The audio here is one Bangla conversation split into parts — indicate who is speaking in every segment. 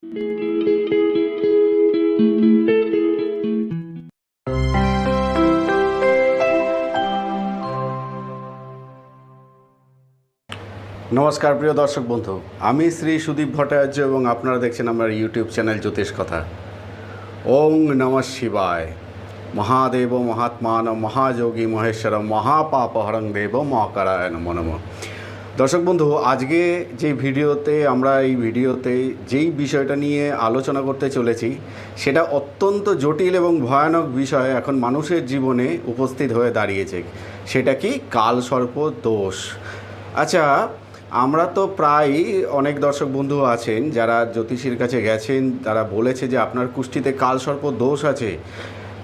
Speaker 1: নমস্কার, প্রিয় দর্শক বন্ধু। আমি শ্রী সুদীপ ভট্টাচার্য এবং আপনারা দেখছেন আমার ইউটিউব চ্যানেল জ্যোতিষ কথা। ওং নম শিবায়। মহাদেব মহাত্মান মহাযোগী মহেশ্বর মহাপাপহরং দেব মহাকারায়ণ নম। দর্শক বন্ধু, আজকে যে ভিডিওতে আমরা এই ভিডিওতে যেই বিষয়টা নিয়ে আলোচনা করতে চলেছি, সেটা অত্যন্ত জটিল এবং ভয়ানক বিষয় এখন মানুষের জীবনে উপস্থিত হয়ে দাঁড়িয়েছে। সেটা কি? কালসর্প দোষ। আচ্ছা আমরা তো প্রায় অনেক দর্শক বন্ধু আছেন, যারা জ্যোতিষীর কাছে গেছেন, তারা বলেছে যে আপনার কুষ্টিতে কালসর্প দোষ আছে,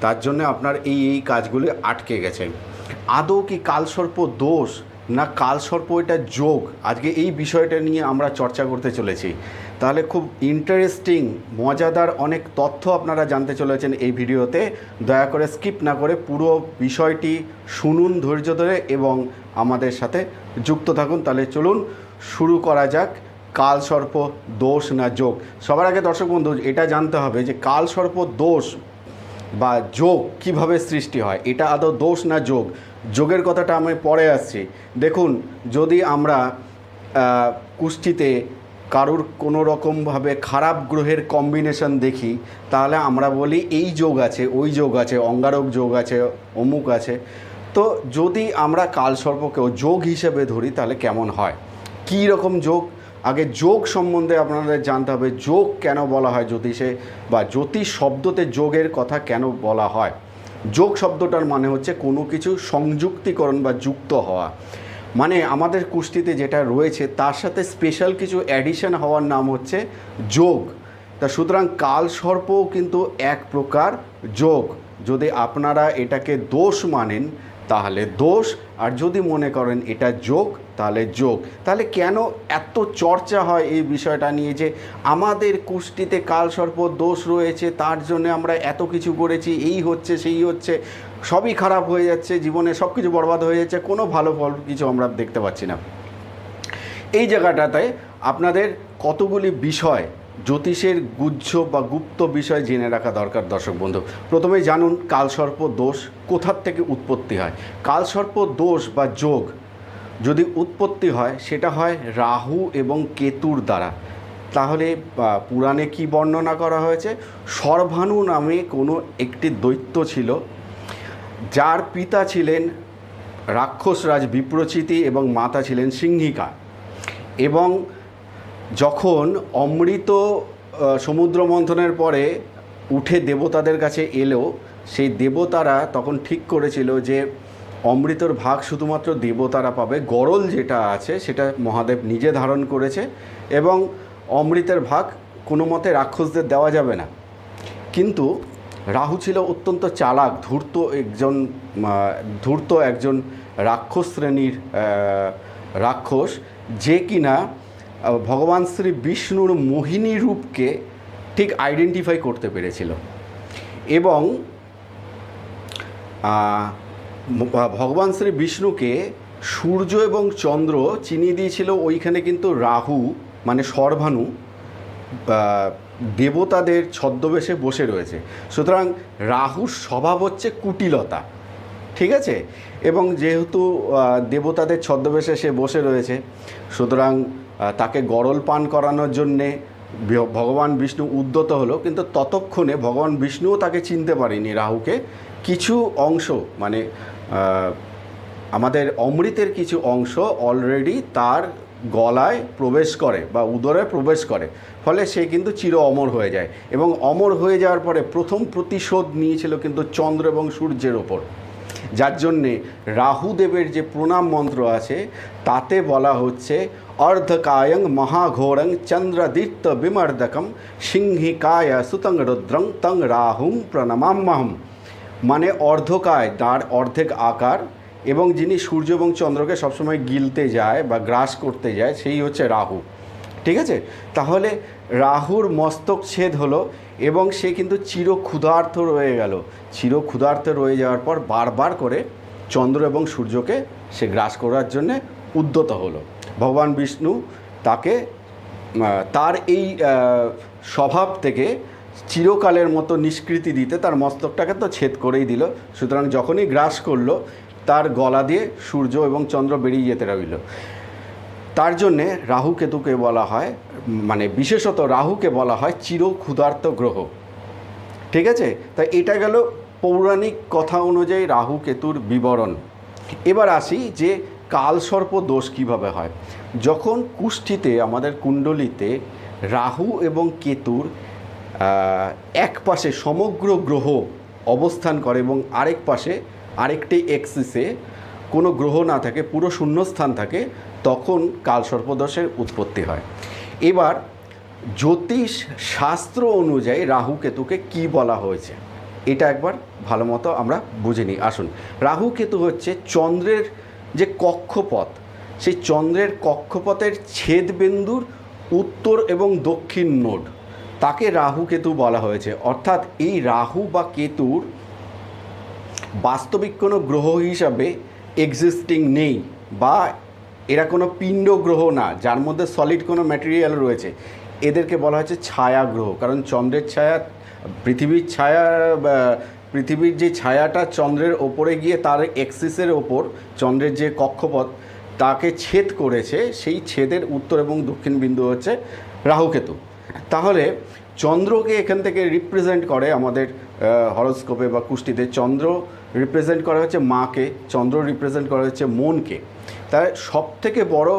Speaker 1: তার জন্য আপনার এই এই কাজগুলি আটকে গেছে। আদৌ কি কালসর্প দোষ না কালসর্প এটা যোগ? আজকে এই বিষয়টা নিয়ে আমরা চর্চা করতে চলেছি। তাহলে খুব ইন্টারেস্টিং মজাদার অনেক তথ্য আপনারা জানতে চলেছেন এই ভিডিওতে। দয়া করে স্কিপ না করে পুরো বিষয়টি শুনুন ধৈর্য ধরে এবং আমাদের সাথে যুক্ত থাকুন। তাহলে চলুন শুরু করা যাক, কালসর্প দোষ না যোগ? সবার আগে দর্শক বন্ধু, এটা জানতে হবে যে কালসর্প দোষ বা যোগ কীভাবে সৃষ্টি হয়? এটা আদৌ দোষ না যোগ? যোগের কথাটা আমি পরে আসছি। দেখুন যদি আমরা আহ, কুষ্ঠিতে কারুর কোনো রকমভাবে খারাপ গ্রহের কম্বিনেশন দেখি তাহলে আমরা বলি এই যোগ আছে ওই যোগ আছে অঙ্গারক যোগ আছে অমুক আছে। তো যদি আমরা কালসর্পকেও যোগ হিসেবে ধরি তাহলে কেমন হয়? কী রকম যোগ? আগে যোগ সম্বন্ধে আপনাদের জানতে হবে যোগ কেন বলা হয় জ্যোতিষে বা জ্যোতিষ শব্দতে যোগের কথা কেন বলা হয়? যোগ শব্দটার মানে হচ্ছে কোনো কিছু সংযুক্তিকরণ বা যুক্ত হওয়া। মানে আমাদের কুস্তিতে যেটা রয়েছে, তার সাথে স্পেশাল কিছু অ্যাডিশন হওয়ার নাম হচ্ছে যোগ। তা সুতরাং কাল সর্পও কিন্তু এক প্রকার যোগ। যদি আপনারা এটাকে দোষ মানেন তাহলে দোষ, আর যদি মনে করেন এটা যোগ, তাহলে যোগ। তাহলে কেন এত চর্চা হয় এই বিষয়টা নিয়ে যে আমাদের কুষ্টিতে কালসর্প দোষ রয়েছে, তার জন্য আমরা এত কিছু করেছি, এই হচ্ছে, সেই হচ্ছে, সবই খারাপ হয়ে যাচ্ছে, জীবনে সব কিছু বরবাদ হয়ে যাচ্ছে, কোনো ভালো ফল কিছু আমরা দেখতে পাচ্ছি না। এই জায়গাটাতে আপনাদের কতগুলি বিষয় জ্যোতিষের গুজ্জ বা গুপ্ত বিষয় জেনে রাখা দরকার, দর্শক বন্ধু। প্রথমে জানুন, কালসর্প দোষ কোথার থেকে উৎপত্তি হয়? কালসর্প দোষ বা যোগ যদি উৎপত্তি হয়, সেটা হয় রাহু এবং কেতুর দ্বারা। তাহলে পুরাণে কি বর্ণনা করা হয়েছে? সর্বাণু নামে কোনো একটি দৈত্য ছিল, যার পিতা ছিলেন রাক্ষসরাজ বিপ্রচিতি এবং মাতা ছিলেন সিংহিকা। এবং যখন অমৃত সমুদ্র মন্থনের পরে উঠে দেবতাদের কাছে এলো, সেই দেবতারা তখন ঠিক করেছিল যে অমৃতর ভাগ শুধুমাত্র দেবতারা পাবে। গরল যেটা আছে সেটা মহাদেব নিজে ধারণ করেছে এবং অমৃতের ভাগ কোনো মতে রাক্ষসদের দেওয়া যাবে না। কিন্তু রাহু ছিল অত্যন্ত চালাক, ধূর্ত একজন ধূর্ত একজন রাক্ষস শ্রেণির রাক্ষস, যে কিনা ভগবান শ্রী বিষ্ণুর মোহিনী রূপকে ঠিক আইডেন্টিফাই করতে পেরেছিল। এবং ভগবান শ্রী বিষ্ণুকে সূর্য এবং চন্দ্র চিনিয়ে দিয়েছিল ওইখানে কিন্তু রাহু মানে সর্বাণু দেবতাদের ছদ্মবেশে বসে রয়েছে। সুতরাং রাহুর স্বভাব হচ্ছে কুটিলতা, ঠিক আছে? এবং যেহেতু দেবতাদের ছদ্মবেশে সে বসে রয়েছে, সুতরাং তাকে গরল পান করানোর জন্যে ভগবান বিষ্ণু উদ্যত হলো, কিন্তু ততক্ষণে ভগবান বিষ্ণুও তাকে চিনতে পারেনি রাহুকে। কিছু অংশ মানে আমাদের অমৃতের কিছু অংশ অলরেডি তার গলায় প্রবেশ করে বা উদরে প্রবেশ করে, ফলে সে কিন্তু চির অমর হয়ে যায়। এবং অমর হয়ে যাওয়ার পরে প্রথম প্রতিশোধ নিয়েছিল কিন্তু চন্দ্র এবং সূর্যের ওপর। যার জন্যে রাহুদেবের যে প্রণাম মন্ত্র আছে, তাতে বলা হচ্ছে, অর্ধকায়ং মহাঘোরং চন্দ্রদীপ্ত বিমর্দকম সিংহিকায় সুতং রুদ্রং তং রাহুং প্রণমাম্যহম মানে অর্ধকায়, তার অর্ধেক আকার, এবং যিনি সূর্য এবং চন্দ্রকে সবসময় গিলতে যায় বা গ্রাস করতে যায়, সেই হচ্ছে রাহু। ঠিক আছে? তাহলে রাহুর মস্তক ছেদ হলো এবং সে কিন্তু চির ক্ষুধার্থ রয়ে গেল। চির ক্ষুধার্থ রয়ে যাওয়ার পর বারবার করে চন্দ্র এবং সূর্যকে সে গ্রাস করার জন্যে উদ্যত হলো। ভগবান বিষ্ণু তাকে তার এই স্বভাব থেকে চিরকালের মতো নিষ্কৃতি দিতে তার মস্তকটাকে তো ছেদ করেই দিল। সুতরাং যখনই গ্রাস করল, তার গলা দিয়ে সূর্য এবং চন্দ্র বেরিয়ে যেতে রইল তার জন্যে রাহু কেতুকে বলা হয় মানে বিশেষত রাহুকে বলা হয় চির ক্ষুধার্ত গ্রহ। ঠিক আছে? তাই এটা গেল পৌরাণিক কথা অনুযায়ী রাহু কেতুর বিবরণ। এবার আসি যে কালসর্প দোষ কীভাবে হয়। যখন কুষ্ঠিতে, আমাদের কুণ্ডলিতে রাহু এবং কেতুর এক পাশে সমগ্র গ্রহ অবস্থান করে এবং আরেক পাশে আরেকটি এক্সিসে কোনো গ্রহ না থাকে, পুরো শূন্যস্থান থাকে, তখন কালসর্পদোষের উৎপত্তি হয়। এবার জ্যোতিষ শাস্ত্র অনুযায়ী রাহু কেতুকে কি বলা হয়েছে? এটা একবার ভালো মতো আমরা বুঝে নিই। আসুন, রাহু কেতু হচ্ছে চন্দ্রের যে কক্ষপথ, সেই চন্দ্রের কক্ষপথের ছেদবিন্দুর উত্তর এবং দক্ষিণ নোড, তাকে রাহু কেতু বলা হয়েছে। অর্থাৎ এই রাহু বা কেতুর বাস্তবিক কোনো গ্রহ হিসাবে এক্সিস্টিং নেই বা এরা কোনো পিণ্ড গ্রহ না, যার মধ্যে সলিড কোনো ম্যাটেরিয়াল রয়েছে। এদেরকে বলা হচ্ছে ছায়া গ্রহ, কারণ চন্দ্রের ছায়া, পৃথিবীর ছায়া পৃথিবীর যে ছায়াটা চন্দ্রের ওপরে গিয়ে তার এক্সিসের ওপর, চন্দ্রের যে কক্ষপথ, তাকে ছেদ করেছে, সেই ছেদের উত্তর এবং দক্ষিণ বিন্দু হচ্ছে রাহুকেতু তাহলে চন্দ্রকে এখান থেকে রিপ্রেজেন্ট করে আমাদের হরস্কোপে বা কুষ্টিতে চন্দ্র রিপ্রেজেন্ট করা হচ্ছে মাকে, চন্দ্র রিপ্রেজেন্ট করা হচ্ছে মনকে। তাই সব থেকে বড়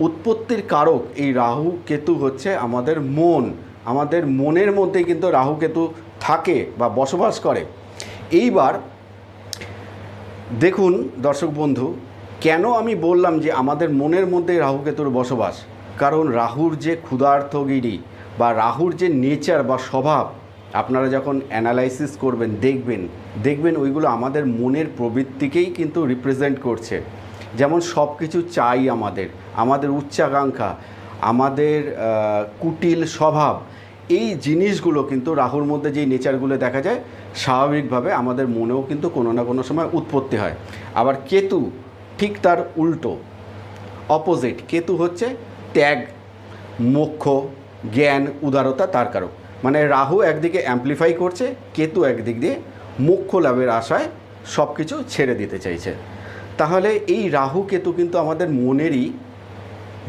Speaker 1: উৎপত্তির কারক এই রাহু কেতু হচ্ছে আমাদের মন। আমাদের মনের মধ্যে কিন্তু রাহু কেতু থাকে বা বসবাস করে। এইবার দেখুন দর্শক বন্ধু, কেন আমি বললাম যে আমাদের মনের মধ্যে রাহুকেতুর বসবাস? কারণ রাহুর যে ক্ষুধার্থগিরি বা রাহুর যে নেচার বা স্বভাব আপনারা যখন অ্যানালাইসিস করবেন, দেখবেন দেখবেন ওইগুলো আমাদের মনের প্রবৃত্তিকেই কিন্তু রিপ্রেজেন্ট করছে। যেমন সব কিছু চাই আমাদের আমাদের উচ্চাকাঙ্ক্ষা, আমাদের কুটিল স্বভাব, এই জিনিসগুলো কিন্তু রাহুর মধ্যে যেই নেচারগুলো দেখা যায়, স্বাভাবিকভাবে আমাদের মনেও কিন্তু কোনো না কোনো সময় উৎপত্তি হয়। আবার কেতু ঠিক তার উল্টো অপোজিট কেতু হচ্ছে ত্যাগ, মোক্ষ, জ্ঞান, উদারতা তার কারক মানে রাহু একদিকে অ্যাম্প্লিফাই করছে, কেতু একদিক দিয়ে মুখ্য লাভের আশায় সব কিছু ছেড়ে দিতে চাইছে। তাহলে এই রাহু কেতু কিন্তু আমাদের মনেরই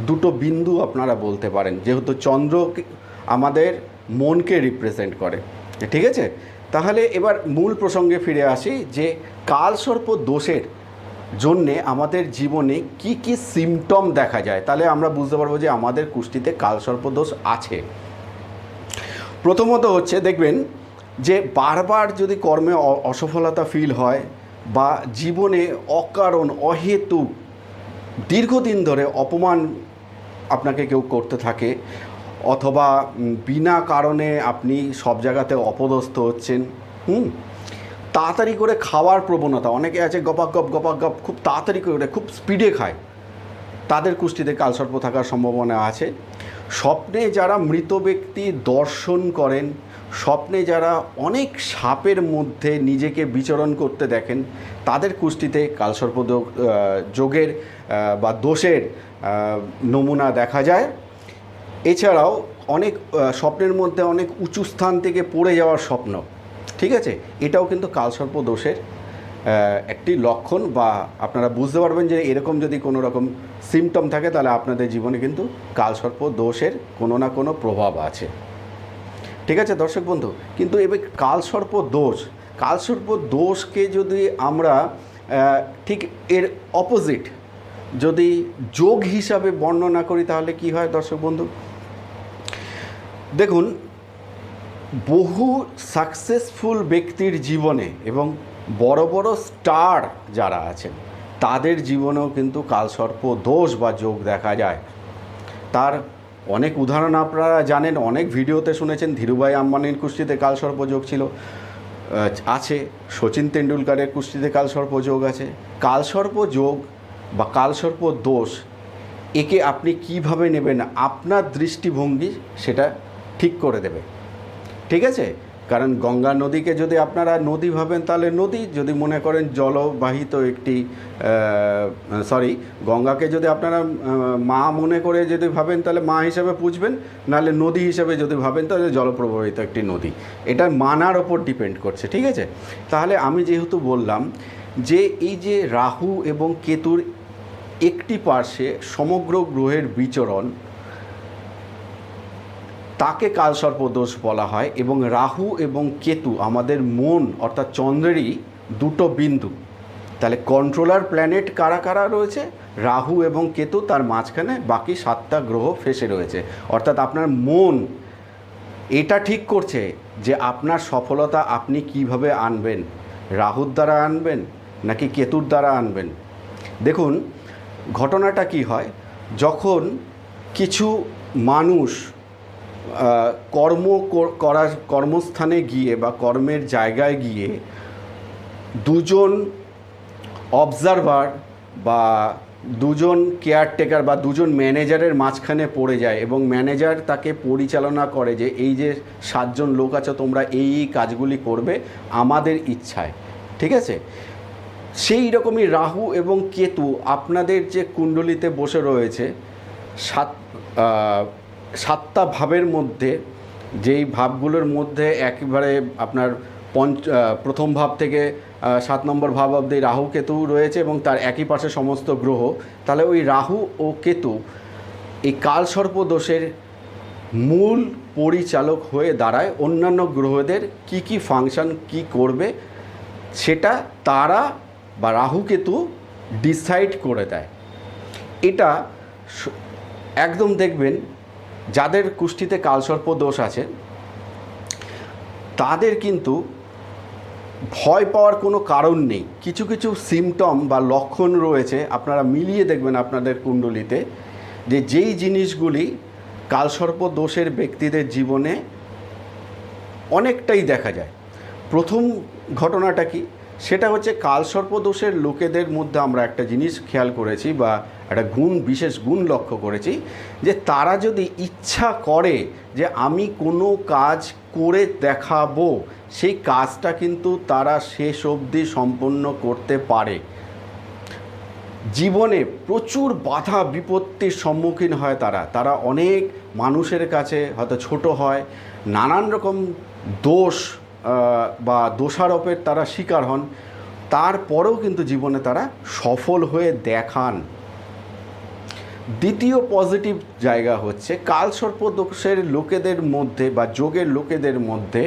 Speaker 1: দুটো বিন্দু আপনারা বলতে পারেন, যেহেতু চন্দ্র আমাদের মনকে রিপ্রেজেন্ট করে। ঠিক আছে? তাহলে এবার মূল প্রসঙ্গে ফিরে আসি যে কালসর্প দোষের জন্যে আমাদের জীবনে কি কি সিমটম দেখা যায়। তাহলে আমরা বুঝতে পারব যে আমাদের কুষ্টিতে কালসর্প দোষ আছে। প্রথমত হচ্ছে দেখবেন যে বারবার যদি কর্মে অসফলতা ফিল হয় বা জীবনে অকারণ, অহেতুক, দীর্ঘদিন ধরে অপমান আপনাকে কেউ করতে থাকে অথবা বিনা কারণে আপনি সব জায়গাতে অপদস্থ হচ্ছেন, হুম? তাড়াতাড়ি করে খাওয়ার প্রবণতা, অনেকে আছে গপাক গপ গপাক গপ, খুব তাড়াতাড়ি করে, খুব স্পিডে খায়। তাদের কুষ্টিতে কালসর্প থাকার সম্ভাবনা আছে। স্বপ্নে যারা মৃত ব্যক্তি দর্শন করেন, স্বপ্নে যারা অনেক সাপের মধ্যে নিজেকে বিচরণ করতে দেখেন, তাদের কুষ্টিতে কালসর্প যোগের বা দোষের নমুনা দেখা যায়। এছাড়াও অনেক স্বপ্নের মধ্যে অনেক উঁচু স্থান থেকে পড়ে যাওয়ার স্বপ্ন, ঠিক আছে? এটাও কিন্তু কালসর্প দোষের একটি লক্ষণ বা আপনারা বুঝতে পারবেন যে এরকম যদি কোনো রকম সিমটম থাকে, তাহলে আপনাদের জীবনে কিন্তু কালসর্প দোষের কোনো না কোনো প্রভাব আছে। ঠিক আছে দর্শক বন্ধু? কিন্তু এবার কালসর্প দোষ, কালসর্প দোষকে যদি আমরা ঠিক এর অপোজিট যদি যোগ হিসাবে বর্ণনা করি, তাহলে কি হয় দর্শক বন্ধু? দেখুন, বহু সাকসেসফুল ব্যক্তির জীবনে এবং বড় বড় স্টার যারা আছেন, তাদের জীবনেও কিন্তু কালসর্প দোষ বা যোগ দেখা যায়। তার অনেক উদাহরণ আপনারা জানেন, অনেক ভিডিওতে শুনেছেন, ধীরুভাই আম্বানির কুস্তিতে কালসর্প যোগ ছিল আছে সচিন তেন্ডুলকারের কুস্তিতে কালসর্প যোগ আছে। কালসর্প যোগ বা কালসর্প দোষ, একে আপনি কীভাবে নেবেন, আপনার দৃষ্টিভঙ্গি সেটা ঠিক করে দেবে। ঠিক আছে? কারণ গঙ্গা নদীকে যদি আপনারা নদী ভাবেন, তাহলে নদী যদি মনে করেন জলবাহিত একটি সরি গঙ্গাকে যদি আপনারা মা মনে করে যদি ভাবেন, তাহলে মা হিসাবে পুজবেন, নাহলে নদী হিসাবে যদি ভাবেন, তাহলে জলপ্রবাহিত একটি নদী। এটা মানার ওপর ডিপেন্ড করছে, ঠিক আছে? তাহলে আমি যেহেতু বললাম যে এই যে রাহু এবং কেতুর একটি পার্শ্বে সমগ্র গ্রহের বিচরণ তাকে কালসর্প দোষ বলা হয় এবং রাহু এবং কেতু আমাদের মন অর্থাৎ চন্দ্রেরই দুটো বিন্দু। তাহলে কন্ট্রোলার প্ল্যানেট কারা কারা রয়েছে? রাহু এবং কেতু তার মাঝখানে বাকি সাতটা গ্রহ ফেসে রয়েছে। অর্থাৎ আপনার মন এটা ঠিক করছে যে আপনার সফলতা আপনি কীভাবে আনবেন? রাহুর দ্বারা আনবেন নাকি কেতুর দ্বারা আনবেন? দেখুন, ঘটনাটা কি হয়? যখন কিছু মানুষ কর্ম করার কর্মস্থানে গিয়ে বা কর্মের জায়গায় গিয়ে দুজন অবজারভার বা দুজন কেয়ারটেকার বা দুজন ম্যানেজারের মাঝখানে পড়ে যায় এবং ম্যানেজার তাকে পরিচালনা করে যে এই যে সাতজন লোক আছে, তোমরা এই এই কাজগুলি করবে আমাদের ইচ্ছায়। ঠিক আছে? সেই রকমই রাহু এবং কেতু আপনাদের যে কুণ্ডলিতে বসে রয়েছে, সাত সাতটা ভাবের মধ্যে, যেই ভাবগুলোর মধ্যে একেবারে আপনার পঞ্চ প্রথম ভাব থেকে সাত নম্বর ভাব অব্দি রাহু কেতু রয়েছে এবং তার একই পাশে সমস্ত গ্রহ, তাহলে ওই রাহু ও কেতু এই কালসর্প দোষের মূল পরিচালক হয়ে দাঁড়ায়। অন্যান্য গ্রহদের কি কি ফাংশন কি করবে, সেটা তারা বা রাহু কেতু ডিসাইড করে দেয়। এটা একদম দেখবেন যাদের কুষ্ঠিতে কালসর্প দোষ আছে, তাদের কিন্তু ভয় পাওয়ার কোনো কারণ নেই। কিছু কিছু সিমটম বা লক্ষণ রয়েছে, আপনারা মিলিয়ে দেখবেন আপনাদের কুণ্ডলিতে, যে যেই জিনিসগুলি কালসর্প দোষের ব্যক্তিদের জীবনে অনেকটাই দেখা যায়। প্রথম ঘটনাটা কি? সেটা হচ্ছে কালসর্প দোষের লোকেদের মধ্যে আমরা একটা জিনিস খেয়াল করেছি বা একটা গুণ, বিশেষ গুণ লক্ষ্য করেছি যে তারা যদি ইচ্ছা করে যে আমি কোনো কাজ করে দেখাবো, সেই কাজটা কিন্তু তারা শেষ অবধি সম্পন্ন করতে পারে। জীবনে প্রচুর বাধা বিপত্তির সম্মুখীন হয় তারা। তারা অনেক মানুষের কাছে হয়তো ছোট হয়, নানান রকম দোষ বা দোষারোপের তারা শিকার হন, তারপরেও কিন্তু জীবনে তারা সফল হয়ে দেখান। দ্বিতীয় পজিটিভ জায়গা হচ্ছে কালসর্প দোষের লোকেদের মধ্যে বা যোগের লোকেদের মধ্যে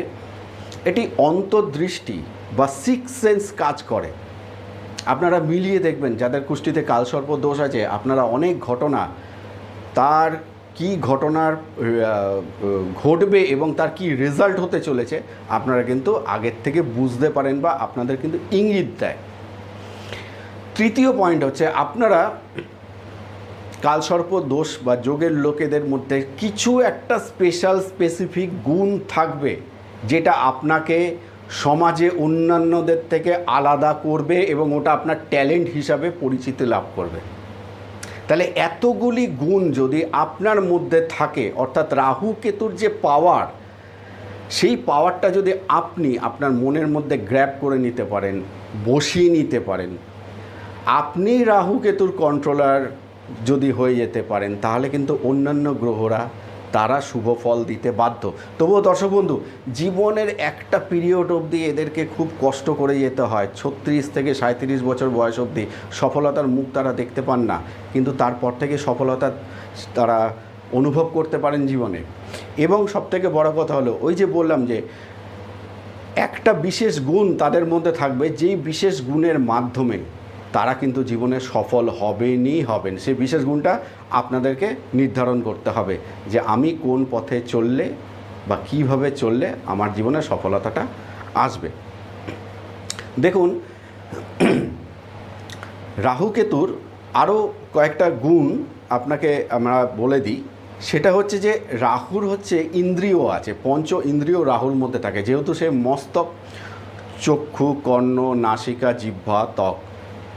Speaker 1: এটি অন্তর্দৃষ্টি বা সিক্স সেন্স কাজ করে। আপনারা মিলিয়ে দেখবেন, যাদের কুষ্টিতে কালসর্প দোষ আছে, আপনারা অনেক ঘটনা তার কি ঘটনার ঘটবে এবং তার কি রেজাল্ট হতে চলেছে, আপনারা কিন্তু আগের থেকে বুঝতে পারেন বা আপনাদের কিন্তু ইঙ্গিত দেয়। তৃতীয় পয়েন্ট হচ্ছে, আপনারা কালসর্প দোষ বা যোগের লোকেদের মধ্যে কিছু একটা স্পেশাল স্পেসিফিক গুণ থাকবে, যেটা আপনাকে সমাজে অন্যান্যদের থেকে আলাদা করবে এবং ওটা আপনার ট্যালেন্ট হিসাবে পরিচিতি লাভ করবে। তাহলে এতগুলি গুণ যদি আপনার মধ্যে থাকে, অর্থাৎ রাহু কেতুর যে পাওয়ার সেই পাওয়ারটা যদি আপনি আপনার মনের মধ্যে গ্র্যাব করে নিতে পারেন, বসিয়ে নিতে পারেন, আপনি রাহু কেতুর কন্ট্রোলার যদি হয়ে যেতে পারেন, তাহলে কিন্তু অন্যান্য গ্রহরা তারা শুভ ফল দিতে বাধ্য। তবুও দর্শক বন্ধু, জীবনের একটা পিরিয়ড অবধি এদেরকে খুব কষ্ট করে যেতে হয়। ছত্রিশ থেকে সাঁত্রিশ বছর বয়স অবধি সফলতার মুখ তারা দেখতে পান না। কিন্তু তারপর থেকে সফলতা তারা অনুভব করতে পারেন জীবনে। এবং সবথেকে বড় কথা হলো, ওই যে বললাম যে, একটা বিশেষ গুণ তাদের মধ্যে থাকবে, যেই বিশেষ গুণের মাধ্যমে তারা কিন্তু জীবনে সফল হবেনই হবেন। সেই বিশেষ গুণটা আপনাদেরকে নির্ধারণ করতে হবে যে আমি কোন পথে চললে বা কীভাবে চললে আমার জীবনে সফলতাটা আসবে। দেখুন, রাহু কেতুর আরও কয়েকটা গুণ আপনাকে আমরা বলে দিই। সেটা হচ্ছে যে রাহুর হচ্ছে ইন্দ্রিয় আছে, পঞ্চ ইন্দ্রিয় রাহুর মধ্যে থাকে। যেহেতু সে মস্তক, চক্ষু, কর্ণ, নাসিকা, জিহ্বা, ত্বক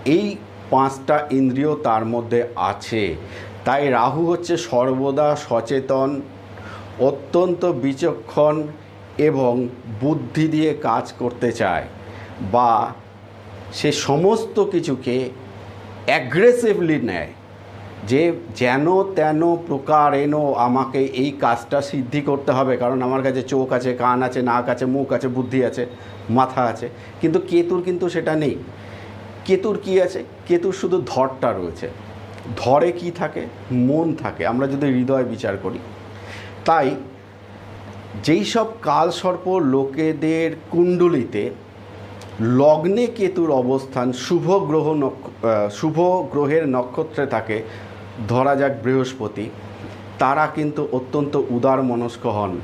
Speaker 1: এই পাঁচটা ইন্দ্রিয় তার মধ্যে আছে। তাই রাহু হচ্ছে সর্বদা সচেতন, অত্যন্ত বিচক্ষণ এবং বুদ্ধি দিয়ে কাজ করতে চায় বা সে সমস্ত কিছুকে অ্যাগ্রেসিভলি নেয়। যে যেন তেন প্রকার এনো আমাকে এই কাজটা সিদ্ধি করতে হবে, কারণ আমার কাছে চোখ আছে, কান আছে, নাক আছে, মুখ আছে, বুদ্ধি আছে, মাথা আছে। কিন্তু কেতুর কিন্তু সেটা নেই। কেতুর কি আছে? কেতুর শুধু ধরটা রয়েছে। ধরে কি থাকে? মন থাকে। আমরা যদি হৃদয় বিচার করি। তাই যেই সব কালসর্প লোকেদের কুণ্ডলিতে লগ্নে কেতুর অবস্থান শুভ গ্রহ শুভ গ্রহের নক্ষত্রে থাকে, ধরা যাক বৃহস্পতি, তারা কিন্তু অত্যন্ত উদার মনস্ক হন।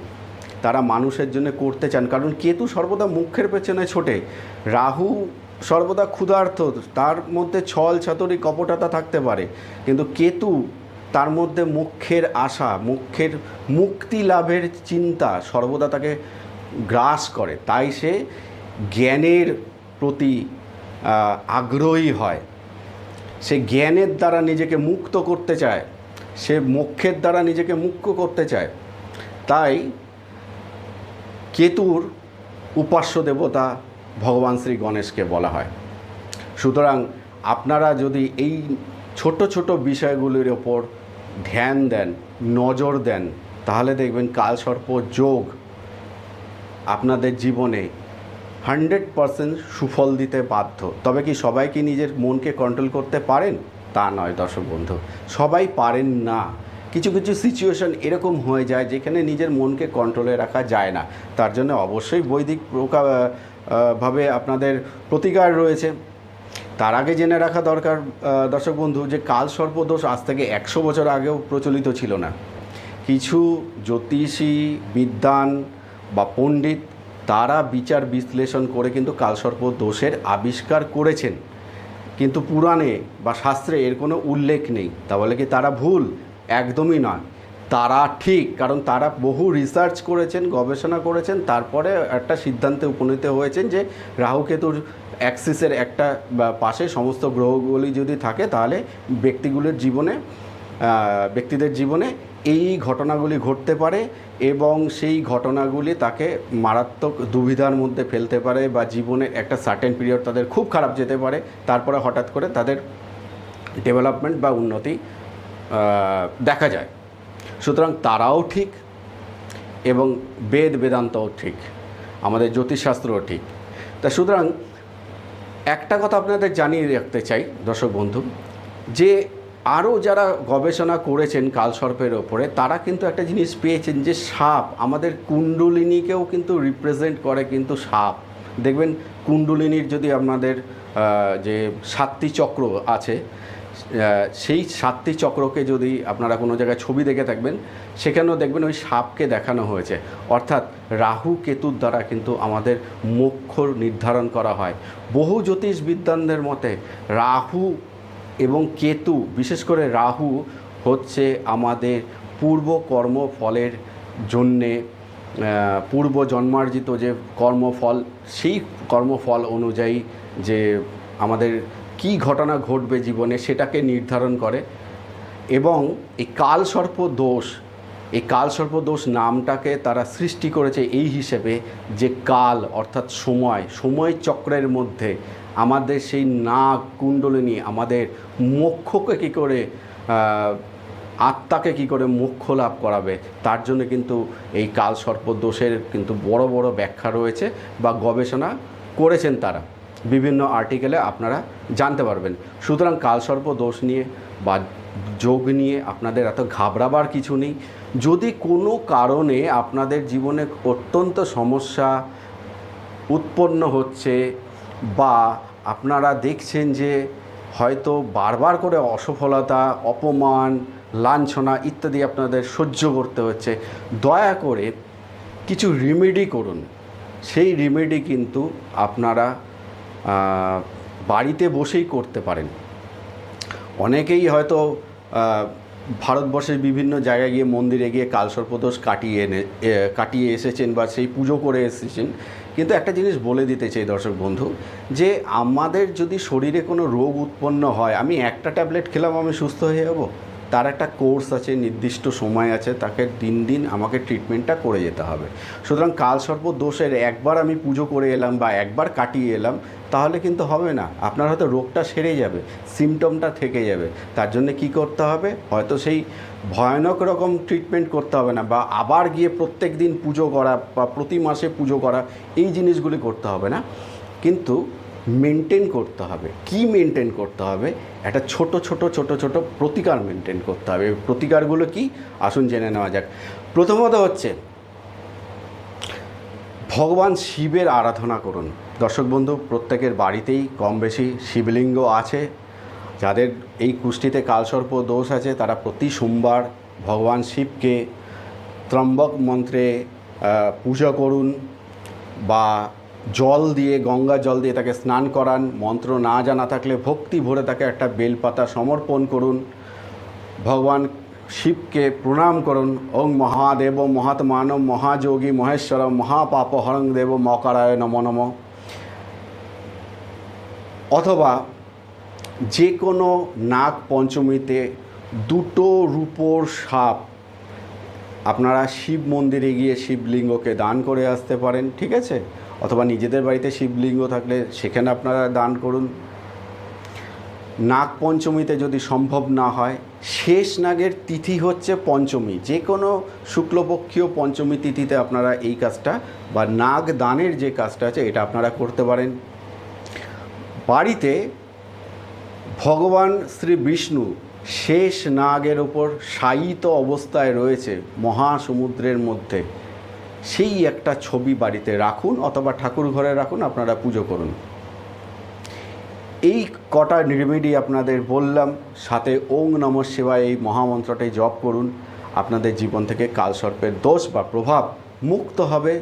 Speaker 1: তারা মানুষের জন্য করতে চান। কারণ কেতু সর্বদা মুখের পেছনে ছোটে। রাহু সর্বদা ক্ষুধার্ত, তার মধ্যে ছল ছাতরি কপটতা থাকতে পারে। কিন্তু কেতু তার মধ্যে মুখ্যের আশা, মুখ্যের মুক্তি লাভের চিন্তা সর্বদা তাকে গ্রাস করে। তাই সে জ্ঞানের প্রতি আগ্রহী হয়। সে জ্ঞানের দ্বারা নিজেকে মুক্ত করতে চায়। সে মোক্ষের দ্বারা নিজেকে মুক্ত করতে চায়। তাই কেতুর উপাস্য দেবতা ভগবান শ্রী গণেশকে বলা হয়। সুতরাং আপনারা যদি এই ছোট ছোট বিষয়গুলির ওপর ধ্যান দেন, নজর দেন, তাহলে দেখবেন কালসর্প যোগ আপনাদের জীবনে হান্ড্রেড পারসেন্ট সুফল দিতে বাধ্য। তবে কি সবাই কি নিজের মনকে কন্ট্রোল করতে পারেন? তা নয় দর্শক বন্ধু। সবাই পারেন না। কিছু কিছু সিচুয়েশন এরকম হয়ে যায় যেখানে নিজের মনকে কন্ট্রোলে রাখা যায় না। তার জন্য অবশ্যই বৈদিক ভাবে আপনাদের প্রতিকার রয়েছে। তার আগে জেনে রাখা দরকার দর্শক বন্ধু, যে কাল সর্পদোষ আজ থেকে একশো বছর আগেও প্রচলিত ছিল না। কিছু জ্যোতিষী, বিদ্বান বা পণ্ডিত তারা বিচার বিশ্লেষণ করে কিন্তু কালসর্প দোষের আবিষ্কার করেছেন। কিন্তু পুরাণে বা শাস্ত্রে এর কোনো উল্লেখ নেই। তাহলে কি তারা ভুল? একদমই নয়। তারা ঠিক, কারণ তারা বহু রিসার্চ করেছেন, গবেষণা করেছেন, তারপরে একটা সিদ্ধান্তে উপনীত হয়েছেন যে রাহুকেতুর অ্যাক্সিসের একটা পাশে সমস্ত গ্রহগুলি যদি থাকে, তাহলে ব্যক্তিগুলির জীবনে ব্যক্তিদের জীবনে এই ঘটনাগুলি ঘটতে পারে এবং সেই ঘটনাগুলি তাকে মারাত্মক দুবিধার মধ্যে ফেলতে পারে বা জীবনের একটা সার্টেন পিরিয়ড তাদের খুব খারাপ যেতে পারে। তারপরে হঠাৎ করে তাদের ডেভেলপমেন্ট বা উন্নতি দেখা যায়। সুতরাং তারাও ঠিক এবং বেদ বেদান্তও ঠিক, আমাদের জ্যোতিষশাস্ত্রও ঠিক। তা সুতরাং একটা কথা আপনাদের জানিয়ে রাখতে চাই, দর্শক বন্ধু, যে আরও যারা গবেষণা করেছেন কালসর্পের ওপরে, তারা কিন্তু একটা জিনিস পেয়েছেন যে সাপ, আমাদের কুণ্ডলিনীকেও কিন্তু রিপ্রেজেন্ট করে কিন্তু সাপ। দেখবেন কুণ্ডলিনীর যদি আপনাদের যে সাতটি চক্র আছে সেই সাতটি চক্রকে যদি আপনারা কোনো জায়গায় ছবি দেখে থাকবেন, সেখানেও দেখবেন ওই সাপকে দেখানো হয়েছে। অর্থাৎ রাহু কেতুর দ্বারা কিন্তু আমাদের মোক্ষ নির্ধারণ করা হয়। বহু জ্যোতিষ বিদ্বানদের মতে রাহু এবং কেতু, বিশেষ করে রাহু হচ্ছে আমাদের পূর্ব কর্মফলের জন্যে পূর্ব জন্মার্জিত যে কর্মফল, সেই কর্মফল অনুযায়ী যে আমাদের কি ঘটনা ঘটবে জীবনে সেটাকে নির্ধারণ করে। এবং এই কালসর্প দোষ, এই কালসর্প দোষ নামটাকে তারা সৃষ্টি করেছে এই হিসেবে যে কাল, অর্থাৎ সময় সময় চক্রের মধ্যে আমাদের সেই নাক কুণ্ডলিনী, আমাদের মোক্ষকে কী করে আত্মাকে কি করে মোক্ষ লাভ করাবে, তার জন্য কিন্তু এই কাল সর্প দোষের কিন্তু বড় বড় ব্যাখ্যা রয়েছে বা গবেষণা করেছেন তারা। বিভিন্ন আর্টিকেলে আপনারা জানতে পারবেন। সুতরাং কালসর্প দোষ নিয়ে বা যোগ নিয়ে আপনাদের এত ঘাবড়াবার কিছু নেই। যদি কোনো কারণে আপনাদের জীবনে অত্যন্ত সমস্যা উৎপন্ন হচ্ছে বা আপনারা দেখছেন যে হয়তো বারবার করে অসফলতা, অপমান, লাঞ্ছনা ইত্যাদি আপনাদের সহ্য করতে হচ্ছে, দয়া করে কিছু রিমেডি করুন। সেই রিমেডি কিন্তু আপনারা বাড়িতে বসেই করতে পারেন। অনেকেই হয়তো ভারতবর্ষের বিভিন্ন জায়গায় গিয়ে মন্দিরে গিয়ে কালসর্পদোষ কাটিয়ে এনে কাটিয়ে এসেছেন বা সেই পুজো করে এসেছেন। কিন্তু একটা জিনিস বলে দিতে চাই দর্শক বন্ধু, যে আমাদের যদি শরীরে কোনো রোগ উৎপন্ন হয়, আমি একটা ট্যাবলেট খেলাম, আমি সুস্থ হয়ে যাব? তার একটা কোর্স আছে, নির্দিষ্ট সময় আছে, তাকে দিন দিন আমাকে ট্রিটমেন্টটা করে যেতে হবে। সুতরাং কালসর্প দোষের একবার আমি পুজো করে এলাম বা একবার কাটিয়ে এলাম, তাহলে কিন্তু হবে না। আপনার হয়তো রোগটা সেরে যাবে সিমটমটা থেকে যাবে। তার জন্য কি করতে হবে? হয়তো সেই ভয়ানক রকম ট্রিটমেন্ট করতে হবে না, বা আবার গিয়ে প্রত্যেক দিন পুজো করা বা প্রতি মাসে পুজো করা, এই জিনিসগুলি করতে হবে না। কিন্তু মেনটেন করতে হবে। কি মেনটেন করতে হবে? একটা ছোট ছোট ছোট ছোট প্রতিকার মেনটেন করতে হবে। প্রতিকারগুলো কি? আসুন জেনে নেওয়া যাক। প্রথমত হচ্ছে, ভগবান শিবের আরাধনা করুন। দর্শক বন্ধু, প্রত্যেকের বাড়িতেই কম বেশি শিবলিঙ্গ আছে। যাদের এই কুষ্টিতে কালসর্প দোষ আছে, তারা প্রতি সোমবার ভগবান শিবকে ত্রম্বক মন্ত্রে পূজা করুন বা জল দিয়ে, গঙ্গা জল দিয়ে তাকে স্নান করান। মন্ত্র না জানা থাকলে ভক্তি ভরে তাকে একটা বেলপাতা সমর্পণ করুন। ভগবান শিবকে প্রণাম করুন। ওং মহাদেব, মহাত্মানম, মহাযোগী মহেশ্বর মহাপাপ হরং দেব মকারায় নম নম। অথবা যে কোনো নাগ পঞ্চমীতে দুটো রূপোর সাপ আপনারা শিব মন্দিরে গিয়ে শিবলিঙ্গকে দান করে আসতে পারেন, ঠিক আছে? অথবা নিজেদের বাড়িতে শিবলিঙ্গ থাকলে সেখানে আপনারা দান করুন। নাগ পঞ্চমীতে যদি সম্ভব না হয়, শেষ নাগের তিথি হচ্ছে পঞ্চমী। যে কোনো শুক্লপক্ষীয় পঞ্চমী তিথিতে আপনারা এই কাজটা বা নাগ দানের যে কাজটা আছে, এটা আপনারা করতে পারেন। বাড়িতে ভগবান শ্রী বিষ্ণু শেষ নাগের ওপর শায়িত অবস্থায় রয়েছে মহাসমুদ্রের মধ্যে। সেই একটা ছবি বাড়িতে রাখুন অথবা ঠাকুর ঘরে রাখুন, আপনারা পুজো করুন। এই কটা রেমেডি আপনাদের বললাম, সাথে ওং নম শিবায় এই মহামন্ত্রটাই জপ করুন। আপনাদের জীবন থেকে কালসর্পের দোষ বা প্রভাব মুক্ত হবে।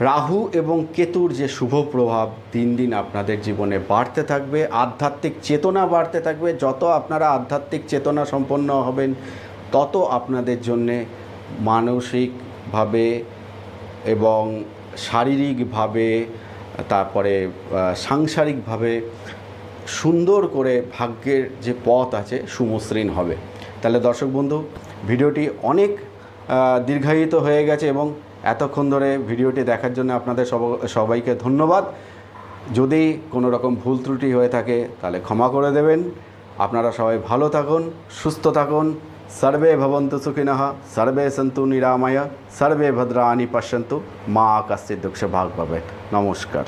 Speaker 1: রাহু এবং কেতুর যে শুভ প্রভাব, দিন দিন আপনাদের জীবনে বাড়তে থাকবে, আধ্যাত্মিক চেতনা বাড়তে থাকবে। যত আপনারা আধ্যাত্মিক চেতনা সম্পন্ন হবেন, তত আপনাদের জন্যে মানসিকভাবে এবং শারীরিকভাবে, তারপরে সাংসারিকভাবে সুন্দর করে ভাগ্যের যে পথ আছে সুমসৃণ হবে। তাহলে দর্শক বন্ধু, ভিডিওটি অনেক দীর্ঘায়িত হয়ে গেছে এবং এতক্ষণ ধরে ভিডিওটি দেখার জন্য আপনাদের সব- সবাইকে ধন্যবাদ। যদি কোনো রকম ভুল ত্রুটি হয়ে থাকে, তাহলে ক্ষমা করে দেবেন। আপনারা সবাই ভালো থাকুন, সুস্থ থাকুন। সর্বে ভবন্তু सुखिनः সর্বে সন্তু নিরাময় সর্বে भद्राणि পশ্যন্তু মা কাশ্চিৎ দুঃখ ভাগ পাবে নমস্কার